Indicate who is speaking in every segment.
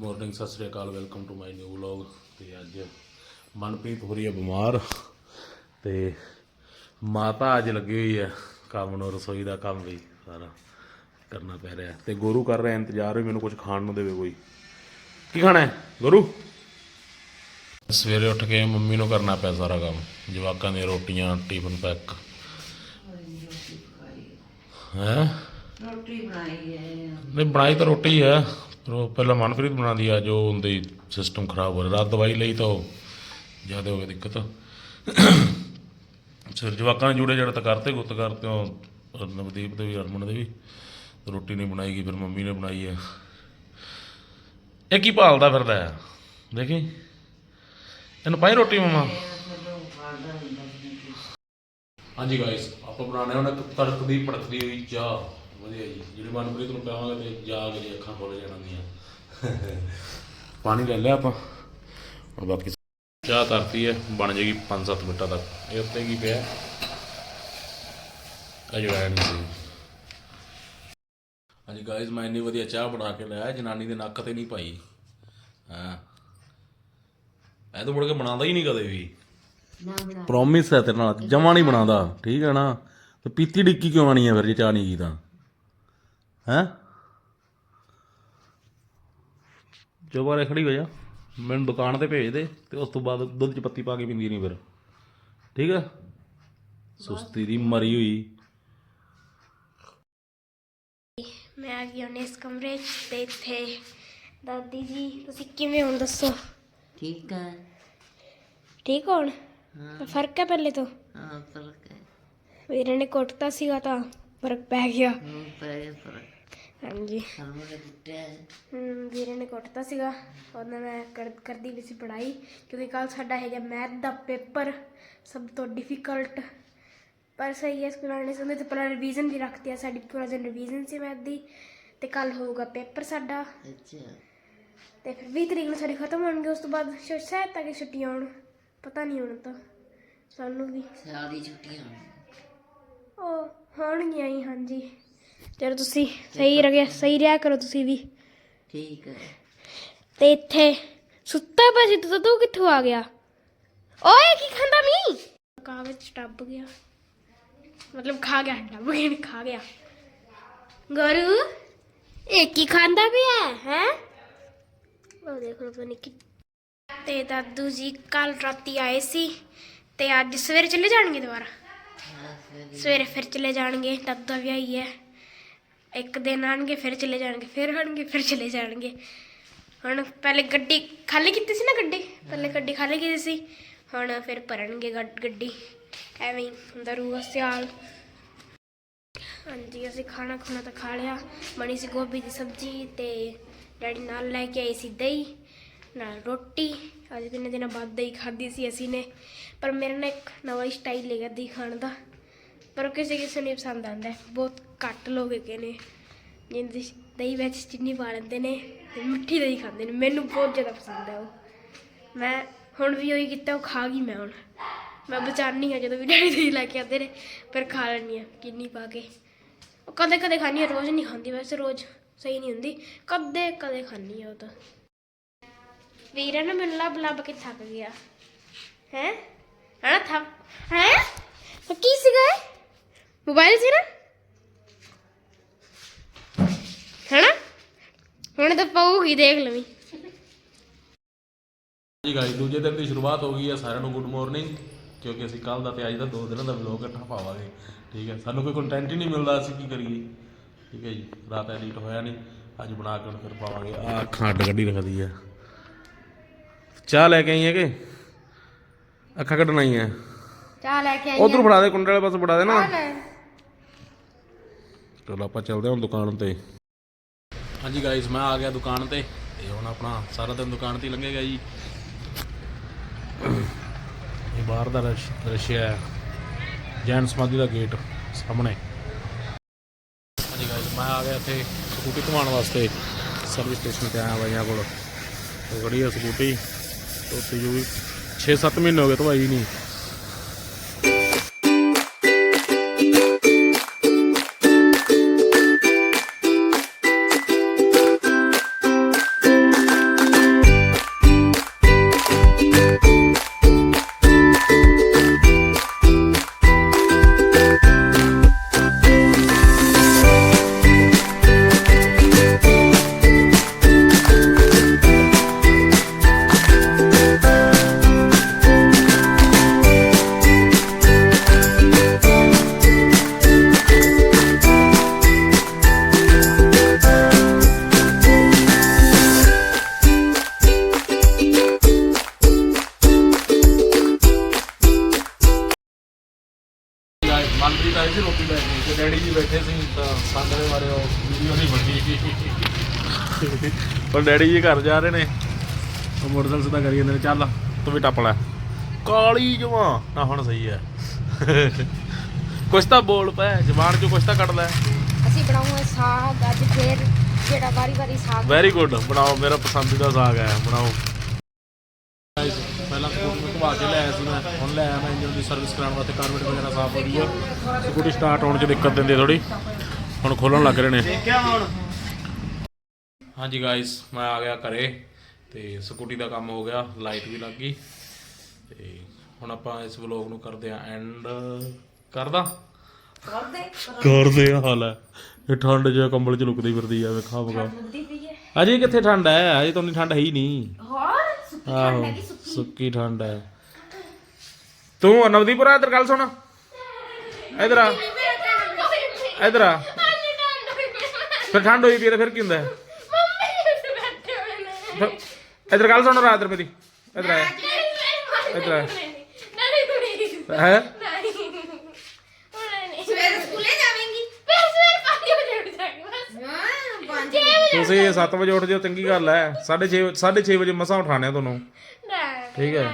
Speaker 1: Morning ਸਤਿ ਸ੍ਰੀ ਅਕਾਲ welcome to my new vlog ਤੇ ਅੱਜ ਮਨਪ੍ਰੀਤ ਹੋ ਰਹੀ ਹੈ ਬਿਮਾਰ ਤੇ ਮਾਤਾ ਅੱਜ ਲੱਗੀ ਹੋਈ ਹੈ ਕੰਮ ਨੂੰ ਰਸੋਈ ਦਾ ਕੰਮ ਵੀ ਸਾਰਾ ਕਰਨਾ ਪੈ ਰਿਹਾ। ਤੇ ਗੁਰੂ ਕਰ ਰਿਹਾ ਇੰਤਜ਼ਾਰ ਵੀ ਮੈਨੂੰ ਕੁਝ ਖਾਣ ਨੂੰ ਦੇਵੇ ਕੋਈ। ਕੀ ਖਾਣਾ ਹੈ ਗੁਰੂ? ਸਵੇਰੇ ਉੱਠ ਕੇ ਮੰਮੀ ਨੂੰ ਕਰਨਾ ਪਿਆ ਸਾਰਾ ਕੰਮ ਜਵਾਕਾਂ ਦੀਆਂ ਰੋਟੀਆਂ ਟਿਫਨ ਪੈਕ ਹੈ?
Speaker 2: ਰੋਟੀ ਬਣਾਈ ਹੈ।
Speaker 1: ਨਹੀਂ ਬਣਾਈ ਤਾਂ ਰੋਟੀ ਹੈ। ਫਿਰ ਉਹ ਪਹਿਲਾਂ ਮਨਪ੍ਰੀਤ ਬਣਾਉਂਦੀ ਆ ਜੋ ਉਹਦੇ ਸਿਸਟਮ ਖਰਾਬ ਹੋ ਰਿਹਾ ਰਾਤ ਦਵਾਈ ਲਈ ਤਾਂ ਉਹ ਜ਼ਿਆਦਾ ਹੋ ਗਿਆ ਦਿੱਕਤ। ਸਿਰ ਜਵਾਕਾਂ ਨੇ ਜੂੜੇ ਜੜ ਤਾਂ ਕਰਤੇ, ਗੁੱਤ ਕਰਤੇ, ਉਹ ਨਵਦੀਪ ਦੇ ਵੀ, ਹਰਮਨ ਦੇ ਵੀ। ਰੋਟੀ ਨਹੀਂ ਬਣਾਈ ਗਈ, ਫਿਰ ਮੰਮੀ ਨੇ ਬਣਾਈ ਹੈ। ਇਹ ਕੀ ਭਾਲਦਾ ਫਿਰਦਾ ਆ ਦੇਖੀ। ਇਹਨੂੰ ਪਾਈ ਰੋਟੀ ਮਮਾ। ਹਾਂਜੀ ਗਾਇਸ ਆਪਾਂ ਬਣਾਉਣੇ ਹੁਣ ਇੱਕ ਤੜਕਦੀ ਭੜਕਦੀ ਹੋਈ ਚਾਹ। ਵਧੀਆ ਜੀ। ਜਿਹੜੀ ਮਨਪ੍ਰੀਤ ਨੂੰ ਪਿਆਵਾਂਗੇ ਤੇ ਜਾਗ ਜੀ ਅੱਖਾਂ ਖੋਲ ਜਾਣਗੀਆਂ। ਪਾਣੀ ਲੈ ਲਿਆ ਆਪਾਂ। ਹੁਣ ਬਾਕੀ ਚਾਹ ਤਰਤੀ ਹੈ ਬਣ ਜੇਗੀ 5-7 ਮਿੰਟਾਂ ਤੱਕ। ਇਹ ਉੱਤੇ ਕੀ ਪਿਆ? ਅਜਵਾਇਣ ਸੀ। ਹਾਂਜੀ ਗਾਇਸ ਮੈਂ ਇੰਨੀ ਵਧੀਆ ਚਾਹ ਬਣਾ ਕੇ ਲਿਆ ਜਨਾਨੀ ਦੇ ਨੱਕ ਤੇ ਨਹੀਂ ਪਾਈ। ਹਾਂ। ਇਹ ਤਾਂ ਮੁੜ ਕੇ ਬਣਾਉਂਦਾ ਹੀ ਨਹੀਂ ਕਦੇ ਵੀ। ਪ੍ਰੋਮਿਸ ਹੈ ਤੇਰੇ ਨਾਲ ਜਮਾ ਨਹੀਂ ਬਣਾਉਂਦਾ। ਠੀਕ ਹੈ ਨਾ? ਤੇ ਪੀਤੀ ਡਿੱਕੀ ਕਿਉਂ ਆਣੀ ਹੈ ਫਿਰ ਜੇ ਚਾਹ ਨਹੀਂ ਤਾਂ? ਹੈ? ਜੋ ਬਾਰੇ ਖੜੀ ਹੋ ਜਾ। ਮੈਨੂੰ ਦੁਕਾਨ ਤੇ ਭੇਜ ਦੇ ਤੇ ਉਸ ਤੋਂ ਬਾਅਦ ਦੁੱਧ ਚ ਪੱਤੀ ਪਾ ਕੇ ਪੀਂਦੀ ਨਹੀਂ ਫਿਰ। ਠੀਕ ਹੈ ਸੁਸਤੀ ਦੀ ਮਰੀ ਹੋਈ।
Speaker 3: ਮੈਂ ਆ ਗਈ ਹਾਂ ਇਸ ਕਮਰੇ 'ਚ ਤੇ ਇੱਥੇ ਦਾਦੀ ਜੀ ਤੁਸੀਂ ਕਿਵੇਂ ਹੋ ਦੱਸੋ?
Speaker 2: ਠੀਕ ਹੈ
Speaker 3: ਠੀਕ ਹੋ। ਹੁਣ ਫ਼ਰਕ ਹੈ ਪਹਿਲੇ ਤੋਂ?
Speaker 2: ਹਾਂ ਫ਼ਰਕ ਹੈ
Speaker 3: ਵੀਰੇ ਨੇ ਕੁੱਟਤਾ ਸੀਗਾ ਤਾਂ ਫ਼ਰਕ ਪੈ ਗਿਆ।
Speaker 2: ਹੁਣ ਪੈ ਫ਼ਰਕ।
Speaker 3: ਹਾਂਜੀ।
Speaker 2: ਕੁੱਟਿਆ।
Speaker 3: ਹਮ, ਵੀਰੇ ਨੇ ਕੁੱਟਤਾ ਸੀਗਾ। ਉਹਨੇ ਮੈਂ ਕਰ- ਕਰਦੀ ਵੀ ਸੀ ਪੜ੍ਹਾਈ। ਕਿਉਂਕਿ ਕੱਲ ਸਾਡਾ ਹੈਗਾ ਮੈਥ ਦਾ ਪੇਪਰ। ਸਭ ਤੋਂ ਡਿਫਿਕਲਟ ਪਰ ਸਹੀ ਹੈ ਸਕੂਲਾਂ ਨੇ ਸੁਣਦੇ ਤੇ ਪਹਿਲਾਂ ਰਿਵੀਜ਼ਨ ਵੀ ਰੱਖਤੀ ਆ ਸਾਡੀ ਪੂਰਾ ਦਿਨ ਰਿਵੀਜ਼ਨ ਸੀ ਮੈਥ ਦੀ। ਤੇ ਕੱਲ ਹੋਊਗਾ ਪੇਪਰ ਸਾਡਾ।
Speaker 2: ਅੱਛਾ।
Speaker 3: ਤੇ ਫਿਰ 20 ਤਰੀਕ ਨੂੰ ਸਾਡੇ ਖਤਮ ਹੋਣਗੇ। ਉਸ ਤੋਂ ਬਾਅਦ ਸ਼ਾਇਦ ਸ਼ਾਇਦ ਤੱਕ ਛੁੱਟੀਆਂ ਹੋਣ ਪਤਾ ਨਹੀਂ ਹੁਣ ਤਾਂ। ਸਾਨੂੰ ਵੀ।
Speaker 2: ਸਿਆਲ ਦੀ ਛੁੱਟੀਆਂ।
Speaker 3: ਉਹ ਹੋਣਗੀਆਂ ਹੀ ਹਾਂਜੀ। ਚਲੋ ਤੁਸੀਂ ਸਹੀ ਰਹਿ ਸਹੀ ਰਿਹਾ ਕਰੋ ਤੁਸੀਂ ਵੀ।
Speaker 2: ਠੀਕ ਹੈ
Speaker 3: ਤੇ ਇੱਥੇ ਸੁੱਤਾ ਪਿਆ ਸੀ ਤੂੰ ਤੂੰ ਕਿੱਥੋਂ ਆ ਗਿਆ? ਓਏ ਕੀ ਖਾਂਦਾ ਮੀ ਕਾਗਜ਼ ਚ ਟੱਪ ਗਿਆ। ਮਤਲਬ ਖਾ ਗਿਆ ਡੱਬ ਗਿਆ ਖਾ ਗਿਆ। ਗਰੂ ਇਹ ਕੀ ਖਾਂਦਾ ਪਿਆ ਹੈ ਉਹ ਦੇਖ ਲਓ ਪਤਾ ਕਿ ਤੇ ਦਾਦੂ ਜੀ ਕੱਲ ਰਾਤੀ ਆਏ ਸੀ ਤੇ ਅੱਜ ਸਵੇਰੇ ਚਲੇ ਜਾਣਗੇ ਦੁਬਾਰਾ? ਸਵੇਰੇ। ਫਿਰ ਚਲੇ ਜਾਣਗੇ ਦਾਦੂ ਵਿਆਹ ਹੀ ਹੈ। ਇੱਕ ਦਿਨ ਆਣਗੇ ਫਿਰ ਚਲੇ ਜਾਣਗੇ ਫਿਰ ਆਣਗੇ ਫਿਰ ਚਲੇ ਜਾਣਗੇ। ਹੁਣ ਪਹਿਲੇ ਗੱਡੀ ਖਾਲੀ ਕੀਤੀ ਸੀ ਨਾ ਗੱਡੀ? ਪਹਿਲੇ ਗੱਡੀ ਖਾਲੀ ਕੀਤੀ ਸੀ। ਹੁਣ ਫਿਰ ਭਰਨਗੇ ਗੱਡ- ਗੱਡੀ। ਐਵੇਂ ਹੀ ਹੁੰਦਾ ਰਹੂਗਾ ਸਿਆਲ। ਹਾਂਜੀ ਅਸੀਂ ਖਾਣਾ ਖੁਣਾ ਤਾਂ ਖਾ ਲਿਆ। ਬਣੀ ਸੀ ਗੋਭੀ ਦੀ ਸਬਜ਼ੀ ਤੇ ਡੈਡੀ ਨਾਲ ਲੈ ਕੇ ਆਏ ਸੀ ਦਹੀਂ ਨਾਲ ਰੋਟੀ। ਅੱਜ ਕਿੰਨੇ ਦਿਨਾਂ ਬਾਅਦ ਦਹੀਂ ਖਾਧੀ ਸੀ ਅਸੀਂ ਨੇ। ਪਰ ਮੇਰੇ ਨਾਲ ਇੱਕ ਨਵਾਂ ਸਟਾਈਲ ਹੈਗਾ ਦਹੀਂ ਖਾਣ ਦਾ। ਪਰ ਉਹ ਕਿਸੇ ਕਿਸੇ ਨੂੰ ਨਹੀਂ ਪਸੰਦ ਆਉਂਦਾ ਬਹੁਤ ਘੱਟ ਲੋਕ ਹੈਗੇ ਨੇ ਜਿੰਦੇ ਦਹੀਂ ਵਿੱਚ ਚੀਨੀ ਪਾ ਲੈਂਦੇ ਨੇ ਤੇ ਮਿੱਠੀ ਦਹੀਂ ਖਾਂਦੇ ਨੇ। ਮੈਨੂੰ ਬਹੁਤ ਜ਼ਿਆਦਾ ਪਸੰਦ ਹੈ ਉਹ। ਮੈਂ ਹੁਣ ਵੀ ਉਹੀ ਕੀਤਾ, ਉਹ ਖਾ ਗਈ ਮੈਂ ਹੁਣ। ਮੈਂ ਬਚਾਨੀ ਹਾਂ ਜਦੋਂ ਵੀ ਡੈਡੀ ਦਹੀਂ ਲੈ ਕੇ ਆਉਂਦੇ ਨੇ, ਪਰ ਖਾ ਲੈਣੀ ਆ ਚੀਨੀ ਪਾ ਕੇ। ਉਹ ਕਦੇ ਕਦੇ ਖਾਣੀ ਆ, ਰੋਜ਼ ਨਹੀਂ ਖਾਂਦੀ, ਵੈਸੇ ਰੋਜ਼ ਸਹੀ ਨਹੀਂ ਹੁੰਦੀ। ਕਦੇ ਕਦੇ ਖਾਣੀ ਆ ਉਹ ਤਾਂ। ਵੀਰੇ ਨਾ ਮੈਨੂੰ ਲੱਭ ਲੱਭ ਕੇ ਥੱਕ ਗਿਆ। ਹੈ? ਹਣਾ ਥੱਕ, ਹੈ? ਕੀ ਸੀਗਾ ਮੋਬਾਈਲ ਸੀ ਨਾ? ਹੈਨਾ? ਹੁਣ ਤਾਂ ਪਊਗੀ ਦੇਖ ਲਵੀਂ।
Speaker 1: ਜੀ ਗਾਇਸ ਦੂਜੇ ਦਿਨ ਦੀ ਸ਼ੁਰੂਆਤ ਹੋ ਗਈ ਹੈ ਸਾਰਿਆਂ ਨੂੰ ਗੁੱਡ ਮਾਰਨਿੰਗ ਕਿਉਂਕਿ ਅਸੀਂ ਕੱਲ ਦਾ ਤੇ ਅੱਜ ਦਾ ਦੋ ਦਿਨਾਂ ਦਾ ਵਲੌਗ ਇਕੱਠਾ ਪਾਵਾਂਗੇ। ਠੀਕ ਹੈ ਸਾਨੂੰ ਕੋਈ ਕੰਟੈਂਟ ਹੀ ਨਹੀਂ ਮਿਲਦਾ ਅਸੀਂ ਕੀ ਕਰੀਏ? ਠੀਕ ਹੈ ਜੀ ਰਾਤ ਐਡਿਟ ਹੋਇਆ ਨਹੀਂ ਅੱਜ ਬਣਾ ਕੇ ਹੁਣ ਫਿਰ ਪਾਵਾਂਗੇ। ਆ ਅੱਖਾਂ ਅੱਡ ਕੱਢੀ ਰੱਖਦੀ ਹੈ ਚਾਹ ਲੈ ਕੇ ਆਈ ਹੈ ਕਿ? ਅੱਖਾਂ ਕੱਢਣ ਆਈ ਹੈ?
Speaker 3: ਚਾਹ ਲੈ ਕੇ
Speaker 1: ਉਧਰ ਫੜਾ ਦੇ ਕੁੰਡੇ ਵਾਲੇ ਪਾਸੇ ਫੜਾ ਦੇ ਨਾ। ਚਲੋ ਆਪਾਂ ਚੱਲਦੇ ਹਾਂ ਦੁਕਾਨ ਤੇ। ਹਾਂਜੀ ਗਾਇਸ ਮੈਂ ਆ ਗਿਆ ਦੁਕਾਨ ਤੇ ਤੇ ਹੁਣ ਆਪਣਾ ਸਾਰਾ ਦਿਨ ਦੁਕਾਨ ਤੇ ਲੰਘੇਗਾ ਜੀ। ਇਹ ਬਾਹਰ ਦਾ ਰਸ਼ ਹੈ। ਜੈਨ ਸਮਾਧੀ ਦਾ ਗੇਟ ਸਾਹਮਣੇ। ਹਾਂਜੀ ਗਾਇਸ ਮੈਂ ਆ ਗਿਆ ਇੱਥੇ ਸਕੂਟੀ ਘੁਮਾਉਣ ਵਾਸਤੇ। ਸਰਵਿਸ ਸਟੇਸ਼ਨ ਤੇ ਆਇਆ ਬਾਈਆਂ ਕੋਲ। ਉਹ ਖੜੀ ਹੈ ਸਕੂਟੀ। ਤੇ ਉੱਥੇ ਜੋ 6-7 ਮਹੀਨੇ ਹੋ ਗਏ ਧਵਾਈ ਨਹੀਂ। ਜੀ ਤਾਂ ਜੀ ਰੋਟੀ ਲੈ ਗਈ ਡੈਡੀ ਜੀ ਬੈਠੇ ਸੀ ਤਾਂ ਸਾਹਮਣੇ ਮਾਰੇ ਉਹ ਵੀਡੀਓ ਨਹੀਂ ਬੰਦੀ ਪਰ ਡੈਡੀ ਜੀ ਘਰ ਜਾ ਰਹੇ ਨੇ। ਉਹ ਮੋਟਰਸਾਈਕਲ ਸਿੱਧਾ ਕਰੀ ਜਾਂਦੇ ਨੇ ਚੱਲ। ਤੂੰ ਵੀ ਟੱਪ ਲੈ। ਕਾਲੀ ਜਵਾ। ਨਾ ਹੁਣ ਸਹੀ ਹੈ। ਕੁਛ ਤਾਂ ਬੋਲ ਪੈ ਜ਼ਬਾਨ ਚੋਂ ਕੁਛ ਤਾਂ ਕੱਢ ਲੈ।
Speaker 3: ਅਸੀਂ ਬਣਾਉਂਗੇ ਸਾਗ ਅੱਜ ਫੇਰ ਜਿਹੜਾ ਵਾਰੀ-ਵਾਰੀ ਸਾਗ।
Speaker 1: ਵੈਰੀ ਗੁੱਡ ਬਣਾਓ ਮੇਰਾ ਪਸੰਦੀਦਾ ਸਾਗ ਹੈ ਬਣਾਓ। ਪਹਿਲਾਂ ਕੋਲ ਮੈਂ ਘਵਾ ਕੇ ਲਿਆਇਆ ਸੀ ਮੈਂ। ਹੁਣ ਲੈ ਆਇਆ ਮੈਂ ਇੰਜਨ ਦੀ ਸਰਵਿਸ ਕਰਾਉਣ ਵਾਸਤੇ ਕਾਰਬੇਟ ਵਗੈਰਾ ਸਾਫ਼ ਹੋ ਗਈ ਹੈ। ਸਕੂਟੀ ਸਟਾਰਟ ਹੋਣ 'ਚ ਦਿੱਕਤ ਦਿੰਦੀ ਥੋੜੀ ਹੁਣ ਖੋਲਣ ਲੱਗ ਰਹੇ ਨੇ।
Speaker 4: ਦੇਖਿਆ ਹੁਣ।
Speaker 1: ਹਾਂਜੀ ਗਾਇਸ ਮੈਂ ਆ ਗਿਆ ਘਰੇ ਤੇ ਸਕੂਟੀ ਦਾ ਕੰਮ ਹੋ ਗਿਆ ਲਾਈਟ ਵੀ ਲੱਗ ਗਈ। ਤੇ ਹੁਣ ਆਪਾਂ ਇਸ ਵਲੌਗ ਨੂੰ ਕਰਦੇ ਆ ਐਂਡ ਕਰਦਾ?
Speaker 2: ਕਰਦੇ
Speaker 1: ਕਰਦੇ ਆ ਹਾਲ ਹੈ। ਇਹ ਠੰਡ ਜਿਹਾ ਕੰਬਲ ਚ ਲੁਕਦੀ ਫਿਰਦੀ ਆ ਵੇਖਾ ਬਗਾ ਅਜੇ ਕਿੱਥੇ ਠੰਡ ਹੈ? ਅਜੇ ਤਾਂ ਨਹੀਂ ਠੰਡ ਹੈ ਹੀ ਨਹੀਂ।
Speaker 3: ਹੋਰ?
Speaker 1: ਆਹੋ ਸੁੱਕੀ ਠੰਡ ਹੈ। ਤੂੰ ਨਵਦੀਪੁਰਾ ਇੱਧਰ ਗੱਲ ਸੁਣ। ਇੱਧਰ ਆ। ਇੱਧਰ ਆ। ਫਿਰ ਠੰਡ ਹੋਈ ਪਈ ਆ ਫਿਰ ਕੀ ਹੁੰਦਾ? ਇੱਧਰ ਗੱਲ ਸੁਣ ਰਾਤ ਮੇਰੀ ਇੱਧਰ ਆ। ਇੱਧਰ ਆ। ਹੈ?
Speaker 3: ਸਵੇਰੇ ਸਕੂਲੇ ਜਾਵੇਂਗੀ। ਫਿਰ ਸਵੇਰ 5 ਵਜੇ ਉੱਠ ਜਾਗੀ ਬਸ।
Speaker 1: ਤੁਸੀਂ 7 ਵਜੇ ਉੱਠ ਜਾਓ ਚੰਗੀ ਗੱਲ ਹੈ। 6:30 6:30 ਵਜੇ ਮਸਾਂ ਉਠਾਣਿਆ ਤੁਹਾਨੂੰ। ਠੀਕ ਹੈ।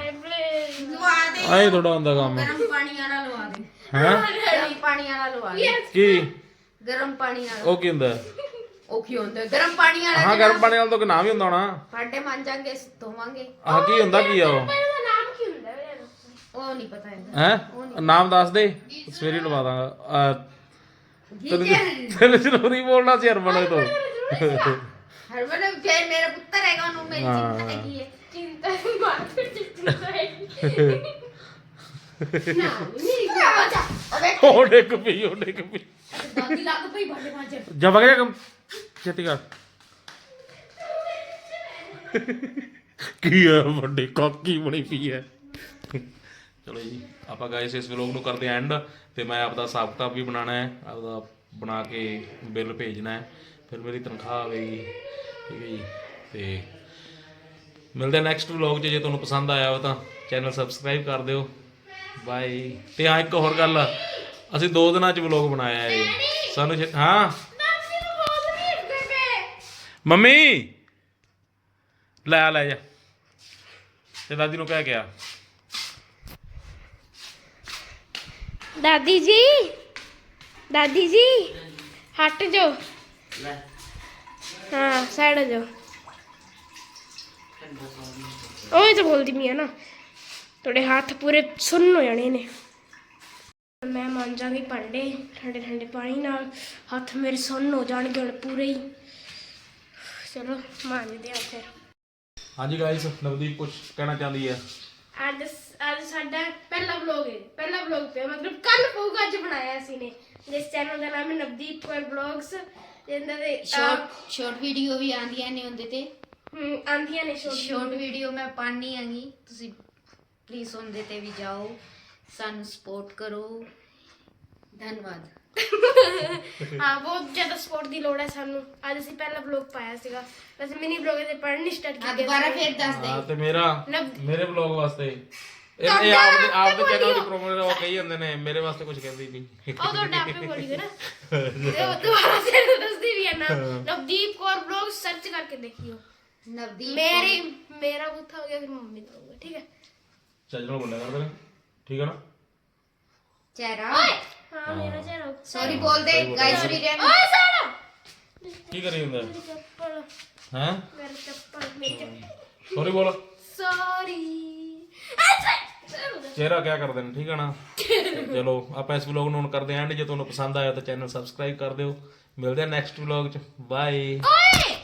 Speaker 1: ਆਏ ਥੋੜਾ ਹੁੰਦਾ ਕੰਮ।
Speaker 2: ਗਰਮ ਪਾਣੀ ਵਾਲਾ ਲਵਾ ਦੇ।
Speaker 1: ਹੈ?
Speaker 2: ਗਰਮ ਪਾਣੀ ਵਾਲਾ ਲਵਾ ਦੇ।
Speaker 1: ਕੀ?
Speaker 2: ਗਰਮ ਪਾਣੀ ਵਾਲਾ।
Speaker 1: ਉਹ ਕੀ ਹੁੰਦਾ?
Speaker 2: ਉਹ ਕੀ ਹੁੰਦਾ? ਗਰਮ ਪਾਣੀ ਵਾਲਾ
Speaker 1: ਹਾਂ ਗਰਮ ਪਾਣੀ ਨਾਲ ਤਾਂ ਨਾਮ ਹੀ ਹੁੰਦਾ ਹੋਣਾ।
Speaker 2: ਭਾਂਡੇ ਮਾਂਜਾਂਗੇ ਧੋਵਾਂਗੇ।
Speaker 1: ਆਹ ਕੀ ਹੁੰਦਾ ਕੀ ਆ ਉਹ?
Speaker 3: ਨਾਮ ਕੀ ਹੁੰਦਾ ਹੈ
Speaker 2: ਉਹ ਨਹੀਂ ਪਤਾ ਇਹਦਾ।
Speaker 1: ਹੈ? ਨਾਮ ਦੱਸ ਦੇ। ਸਵੇਰੇ ਲਵਾ ਦਾਂਗਾ। ਤੈਨੂੰ ਤੈਨੂੰ ਜ਼ਰੂਰੀ ਬੋਲਣਾ ਸੀ ਹਰਮਨ ਤੋਂ।
Speaker 2: ਹਰਮਨ ਫੇਰ ਮੇਰਾ ਪੁੱਤਰ ਹੈਗਾ ਉਹਨੂੰ ਮੇਰੀ ਚਿੰਤਾ। ਹੈਗੀ ਹੈ।
Speaker 3: ਚਿੰਤਾ ਦੀ ਮਾਰ ਚਿੰਤਾ ਹੈ
Speaker 2: ਨਾ ਨਹੀਂ ਬਾਜਾ ਅਬੇ
Speaker 1: ਉਹ ਡਿੱਗ ਪਈ ਉਹ ਡਿੱਗ ਪਈ।
Speaker 2: ਦਾਦੀ ਲੱਗ ਪਈ ਭਾਂਡੇ ਮਾਂਜਣ।
Speaker 1: ਜਾ ਵਗ ਜਾ ਕੰਮ ਛੇਤੀ ਕਰ। ਕੀ ਹੈ ਵੱਡੀ ਕਾਕੀ ਬਣੀ ਪਈ ਹੈ? ਚਲੋ ਜੀ ਆਪਾਂ ਗਾਇਸ ਇਸ ਵਲੌਗ ਨੂੰ ਕਰਦੇ ਐਂਡ ਤੇ ਮੈਂ ਆਪਦਾ ਹਿਸਾਬ ਕਿਤਾਬ ਵੀ ਬਣਾਉਣਾ ਹੈ ਆਪਦਾ ਬਣਾ ਕੇ ਬਿੱਲ ਭੇਜਣਾ ਹੈ। ਫਿਰ ਮੇਰੀ ਤਨਖਾਹ ਆਵੇਗੀ ਠੀਕ ਹੈ ਜੀ ਤੇ ਮਿਲਦੇ ਨੈਕਸਟ ਵਲੌਗ 'ਚ ਜੇ ਤੁਹਾਨੂੰ ਪਸੰਦ ਆਇਆ ਹੋ ਤਾਂ ਚੈਨਲ ਸਬਸਕ੍ਰਾਈਬ ਕਰ ਦਿਓ। ਬਾਏ ਤੇ ਹਾਂ ਇੱਕ ਹੋਰ ਗੱਲ ਅਸੀਂ ਦੋ ਦਿਨਾਂ 'ਚ ਵਲੌਗ ਬਣਾਇਆ ਹੈ। ਸਾਨੂੰ ਛੇ- ਹਾਂ। ਮੰਮੀ। ਲੈ ਆ ਲੈ ਜਾ। ਤੇ ਦਾਦੀ ਨੂੰ ਕਹਿ ਗਿਆ
Speaker 3: ਦਾਦੀ ਜੀ। ਦਾਦੀ ਜੀ ਹਟ ਜਾਓ। ਹਾਂ ਸਾਈਡ ਹੋ ਜਾਓ। ਉਹ ਤਾਂ ਬੋਲਦੀ ਮੀ ਆ ਨਾ। ਤੁਹਾਡੇ ਹੱਥ ਪੂਰੇ ਸੁੰਨ ਹੋ ਜਾਣੇ ਨੇ। ਮੈਂ ਮਾਂਜਾਂਗੀ ਭਾਂਡੇ ਠੰਡੇ ਠੰਡੇ ਪਾਣੀ ਨਾਲ। ਹੱਥ ਮੇਰੇ ਸੁੰਨ ਹੋ ਜਾਣਗੇ ਹੁਣ ਪੂਰੇ ਹੀ। ਚਲੋ ਮਾਂਜਦੇ ਆ ਫਿਰ।
Speaker 1: ਹਾਂਜੀ ਗਾਇਸ ਨਵਦੀਪ ਕੁਝ ਕਹਿਣਾ ਚਾਹੁੰਦੀ ਹੈ?
Speaker 3: ਅੱਜ ਅੱਜ ਸਾਡਾ ਪਹਿਲਾ ਵਲੌਗ ਹੈ ਪਹਿਲਾ ਵਲੌਗ ਪਿਆ ਮਤਲਬ ਕੱਲ ਪਊਗਾ ਅੱਜ ਬਣਾਇਆ ਸੀ ਨੇ। ਜਿਸ ਚੈਨਲ ਦਾ ਨਾਮ ਹੈ ਨਵਦੀਪ ਕੌਰ ਵਲੌਗਸ ਜਿੰਦਾ ਦੇ
Speaker 2: ਸ਼ਾਰਟ ਸ਼ਾਰਟ ਵੀਡੀਓ ਵੀ ਆਂਦੀਆਂ ਨੇ ਉਹਦੇ ਤੇ।
Speaker 3: ਹਮ, ਆਂਦੀਆਂ ਨੇ
Speaker 2: ਸ਼ਾਰਟ ਵੀਡੀਓ ਮੈਂ ਪਾਣੀ ਆਂਗੀ ਤੁਸੀਂ ਪਲੀਜ਼ ਉਹਦੇ ਤੇ ਵੀ ਜਾਓ ਸਾਨੂੰ ਸਪੋਰਟ ਕਰੋ ਧੰਨਵਾਦ
Speaker 3: ਹਾਂ ਬਹੁਤ ਜ਼ਿਆਦਾ ਸਪੋਰਟ ਦੀ ਲੋੜ ਹੈ ਸਾਨੂੰ ਅੱਜ ਅਸੀਂ ਪਹਿਲਾ ਵਲੌਗ ਪਾਇਆ ਸੀਗਾ ਵੈਸੇ ਮਿਨੀ ਵਲੌਗ ਤੇ ਪੜ੍ਹਨੀ ਸਟਾਰਟ
Speaker 2: ਆ
Speaker 3: ਕੀਤੀ
Speaker 2: ਦੁਬਾਰਾ ਫੇਰ ਦੱਸ ਦੇ
Speaker 1: ਹਾਂ ਤੇ ਮੇਰਾ
Speaker 3: ਨਵ-
Speaker 1: ਮੇਰੇ ਵਲੌਗ ਵਾਸਤੇ ਇਹ ਇਹ ਆਪਦੇ ਆਪਦੇ ਚੈਨਲ ਦੀ ਪ੍ਰੋਮੋਸ਼ਨ ਉਹ ਕਹੀ ਜਾਂਦੇ ਨੇ ਮੇਰੇ ਵਾਸਤੇ ਕੁਝ ਕਹਿੰਦੀ ਨਹੀਂ
Speaker 3: ਉਹ ਤੁਹਾਡਾ ਆਪੇ ਬੋਲੀ ਗਏ ਨਾ ਤੇ ਉਹ ਦੁਬਾਰਾ ਫਿਰ ਦੱਸਦੀ ਵੀ ਹੈ ਨਾ ਨਵਦੀਪ ਕੌਰ ਵਲੌਗ ਸਰਚ ਕਰਕੇ ਦੇਖਿਓ
Speaker 2: ਨਵਦੀਪ
Speaker 3: ਮੇਰੀ ਮੇਰਾ ਬੁੱਥਾ ਹੋ ਗਿਆ ਫਿਰ ਮੰਮੀ ਦਾ ਹੋਊਗਾ ਠੀਕ ਹੈ
Speaker 1: ਚੱਜ ਨਾਲ ਬੋਲਿਆ ਕਰਦੇ ਨੇ। ਠੀਕ ਹੈ ਨਾ?
Speaker 2: ਚਿਹਰਾ
Speaker 3: ਹਾਂ ਮੇਰਾ ਚਿਹਰਾ
Speaker 2: ਸੌਰੀ ਬੋਲ ਦੇ ਗਾਇਸ ਵੀਡੀਓ
Speaker 3: ਓਏ ਸਾੜਾ
Speaker 1: ਕੀ ਕਰੀ ਹੁੰਦਾ?
Speaker 3: ਮੇਰੀ ਚੱਪਲ।
Speaker 1: ਹੈ?
Speaker 3: ਮੇਰੀ ਚੱਪਲ ਮੇਰੀ
Speaker 1: ਸੌਰੀ ਬੋਲ।
Speaker 3: ਸੌਰੀ
Speaker 1: ਚਿਹਰਾ ਕਿਆ ਕਰਦੇ ਨੇ ਠੀਕ ਹੈ ਨਾ? ਚਲੋ ਆਪਾਂ ਇਸ ਵਲੌਗ ਨੂੰ ਹੁਣ ਕਰਦੇ ਆਂ ਐਂਡ ਜੇ ਤੁਹਾਨੂੰ ਪਸੰਦ ਆਇਆ ਤਾਂ ਚੈਨਲ ਸਬਸਕ੍ਰਾਈਬ ਕਰ ਦਿਓ। ਮਿਲਦੇ ਆ ਨੈਕਸਟ ਵਲੌਗ 'ਚ। ਬਾਏ
Speaker 3: ਓਏ!